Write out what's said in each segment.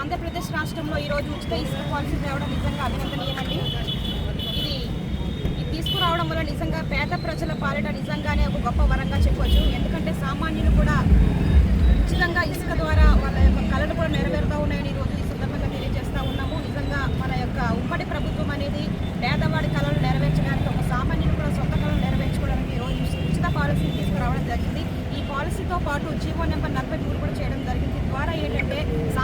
ఆంధ్రప్రదేశ్ రాష్ట్రంలో ఈరోజు ఉచిత ఇసుక పాలసీ తేవడం నిజంగా అభినందనీయమండి. ఇది ఇది తీసుకురావడం వల్ల నిజంగా పేద ప్రజల పాలిట నిజంగానే ఒక గొప్ప వరంగా చెప్పవచ్చు ఎందుకంటే సామాన్యులు కూడా ఉచితంగా ఇసుక ద్వారా వాళ్ళ యొక్క కళలు కూడా నెరవేరుతూ ఉన్నాయని ఈరోజు ఈ సందర్భంగా తెలియజేస్తూ ఉన్నాము. నిజంగా మన యొక్క ఉమ్మడి ప్రభుత్వం అనేది పేదవాడి కళలు నెరవేర్చడానికి ఒక సామాన్యులు కూడా సొంత కళలు నెరవేర్చుకోవడానికి ఈరోజు ఉచిత పాలసీని తీసుకురావడం జరిగింది. ఈ పాలసీతో పాటు జీవో నెంబర్ నలభై మూడు కూడా చేయడం జరిగింది. ద్వారా ఏంటంటే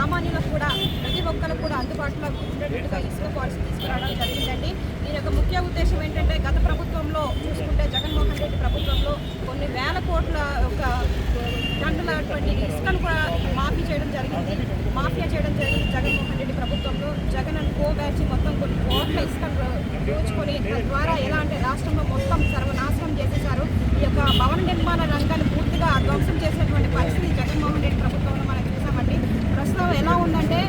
సామాన్యులకు కూడా ప్రతి ఒక్కరు కూడా అందుబాటులో ఉండేటట్టుగా ఇసుక పాలసీ తీసుకురావడం జరిగిందండి. దీని యొక్క ముఖ్య ఉద్దేశం ఏంటంటే గత ప్రభుత్వంలో చూసుకుంటే జగన్మోహన్ రెడ్డి ప్రభుత్వంలో కొన్ని వేల కోట్ల ఒక టన్నులటువంటి ఇసుకను కూడా మాఫీ చేయడం జరిగింది. మాఫియా చేయడం జరిగింది జగన్మోహన్ రెడ్డి ప్రభుత్వంలో. జగన్ అండ్ కో బ్యాచ్ మొత్తం కొన్ని కోట్ల ఇసుకను దోచుకొని ద్వారా ఎలా అంటే రాష్ట్రంలో మొత్తం సర్వనాశనం చేసేశారు. ఈ యొక్క ఎలా ఉందంటే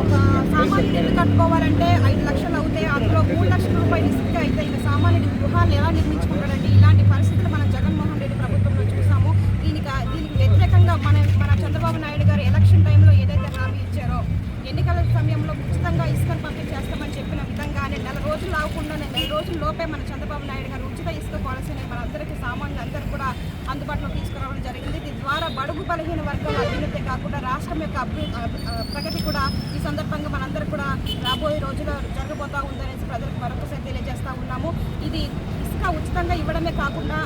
ఒక సామాన్యుడు ఇల్లు కట్టుకోవాలంటే ఐదు లక్షలు అవుతాయి అందులో మూడు లక్షల రూపాయలు ఇసుక అయితే ఇక సామాన్యుడి గృహాలు ఎలా నిర్మించుకుంటాడండి ఇలాంటి పరిస్థితులు మనం జగన్మోహన్ రెడ్డి ప్రభుత్వంలో చూసాము. దీనికి దీనికి వ్యతిరేకంగా మన మన చంద్రబాబు నాయుడు గారు ఎలక్షన్ టైంలో ఏదైతే హామీ ఇచ్చారో ఎన్నికల సమయంలో ఉచితంగా ఇసుకను పంపిణీ చేస్తామని చెప్పిన విధంగానే నెల రోజులు ఆగకుండానే నెల రోజుల లోపే మన చంద్రబాబు నాయుడు గారు ఉచిత ఇసుక పాలసీని మనందరికీ సామాన్యులందరూ కూడా అందుబాటులో తీసుకురావడం జరిగింది. దీని ద్వారా బడుగు బలహీన వర్గాల అభ్యున్నతే కాకుండా రాష్ట్రం యొక్క ప్రగతి కూడా ఈ సందర్భంగా మనందరూ కూడా రాబోయే రోజుల్లో జరగబోతా ఉందనేసి ప్రజలకు మరొకసారి తెలియజేస్తూ ఉన్నాము. ఇది ఇసుక ఉచితంగా ఇవ్వడమే కాకుండా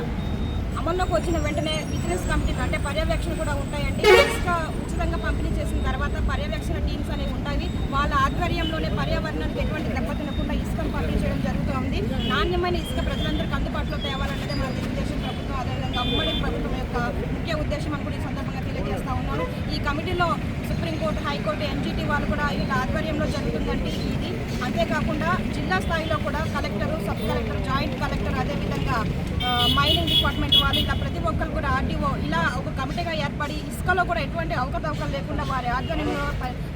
అమల్లోకి వచ్చిన వెంటనే బిజినెస్ కమిటీలు అంటే పర్యవేక్షణ కూడా ఉంటాయండి. ఇసుక ఉచితంగా పంపిణీ చేసిన తర్వాత పర్యవేక్షణ టీమ్స్ అనేవి ఉంటాయి వాళ్ళ ఆధ్వర్యంలోనే పర్యావరణానికి ఎటువంటి దెబ్బ తినకుండా ఇసుకను పంపిణీ చేయడం జరుగుతూ ఉంది నాణ్యమైన ఇసుక ప్రజలందరికీ అందుబాటులో తేవాలన్నదే మన తెలుగుదేశం ప్రభుత్వం అదేవిధంగా ఉమ్మడి ప్రభుత్వం యొక్క ముఖ్య ఉద్దేశం అని కూడా ఈ సందర్భంగా తెలియజేస్తా ఉన్నాను. కమిటీలో సుప్రీంకోర్టు హైకోర్టు ఎన్జిటి వాళ్ళు కూడా వీళ్ళ ఆధ్వర్యంలో జరుగుతుందండి ఇది. అంతేకాకుండా జిల్లా స్థాయిలో కూడా collector sub collector joint collector అదేవిధంగా మైనింగ్ డిపార్ట్మెంట్ వాళ్ళు ఇలా ప్రతి ఒక్కరు కూడా ఆర్టీఓ ఇలా ఒక కమిటీగా ఏర్పడి ఇసుకలో కూడా ఎటువంటి అవకతవకలు లేకుండా వారి ఆధ్వర్యంలో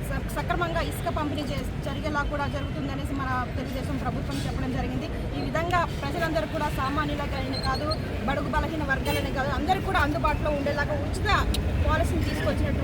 స- సక్రమంగా ఇసుక పంపిణీ చే జరిగేలా కూడా జరుగుతుందనేసి మన తెలుగుదేశం ప్రభుత్వం చెప్పడం జరిగింది. ఈ విధంగా ప్రజలందరూ కూడా సామాన్యులకైనా కాదు బడుగు బలహీన వర్గాలని కాదు అందరూ కూడా అందుబాటులో ఉండేలాగా ఉచిత పాలసీని తీసుకొచ్చినట్టు